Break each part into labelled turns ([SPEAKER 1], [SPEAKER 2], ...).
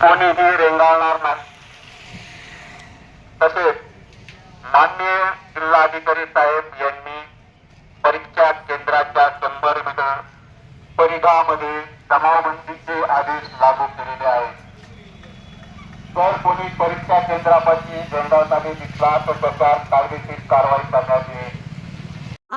[SPEAKER 1] कोणीही रेंगाळणार नाही. तसेच माननीय जिल्हाधिकारी साहेब यांनी परीक्षा केंद्राच्या शंभर मीटर परिघामध्ये जमावबंदीचे आदेश लागू केलेले आहेत. जर कोणी परीक्षा केंद्रापाशी झेंडावताना दिसला तर त्याच्यावर कायदेशीर कारवाई करण्यात येईल.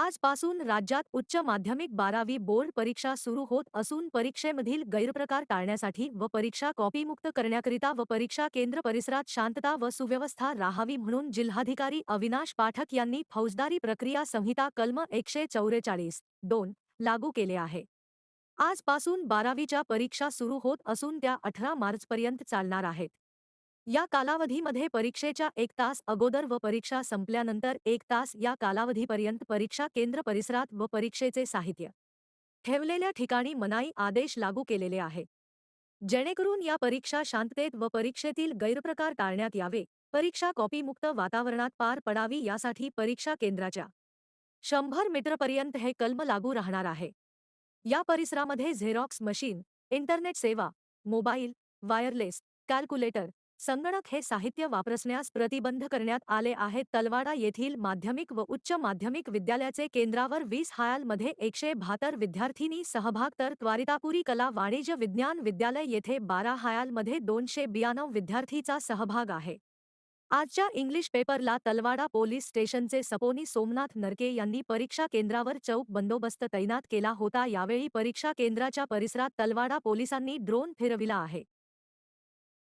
[SPEAKER 2] आजपासून राज्यात उच्च माध्यमिक बारावी बोर्ड परीक्षा सुरू होत असून परीक्षेमधील गैरप्रकार टाळण्यासाठी व परीक्षा कॉपीमुक्त करण्याकरिता व परीक्षा केंद्र परिसरात शांतता व सुव्यवस्था राहावी म्हणून जिल्हाधिकारी अविनाश पाठक यांनी फौजदारी प्रक्रिया संहिता कलम एकशे चौवेचाळीस दोन लागू केले आहे. आजपासून बारावीच्या परीक्षा सुरू होत असून त्या अठरा मार्चपर्यंत चालणार आहेत. या कालावधीमध्ये परीक्षेच्या एक तास अगोदर व परीक्षा संपल्यानंतर एक तास या कालावधीपर्यंत परीक्षा केंद्र परिसरात व परीक्षेचे साहित्य ठेवलेल्या ठिकाणी मनाई आदेश लागू केलेले आहे. जेणेकरून या परीक्षा शांततेत व परीक्षेतील गैरप्रकार टाळण्यात यावे. परीक्षा कॉपीमुक्त वातावरणात पार पडावी यासाठी परीक्षा केंद्राच्या शंभर मीटरपर्यंत हे कलम लागू राहणार आहे. या परिसरामध्ये झेरॉक्स मशीन इंटरनेट सेवा मोबाईल वायरलेस कॅल्क्युलेटर संगणक हे साहित्य वापरण्यास प्रतिबंध करण्यात आले आहे. तलवाडा येथील माध्यमिक व उच्च माध्यमिक विद्यालयाचे केंद्रावर वीस हायालमध्ये एकशे बहात्तर विद्यार्थिनी सहभाग तर त्वारितापुरी कला वाणिज्य विज्ञान विद्यालय येथे बारा हायालमध्ये दोनशे ब्याण्णव विद्यार्थीचा सहभाग आहे. आजच्या इंग्लिश पेपरला तलवाडा पोलीस स्टेशनचे सपोनी सोमनाथ नरके यांनी परीक्षा केंद्रावर चौक बंदोबस्त तैनात केला होता. यावेळी परीक्षा केंद्राच्या परिसरात तलवाडा पोलिसांनी ड्रोन फिरविला आहे.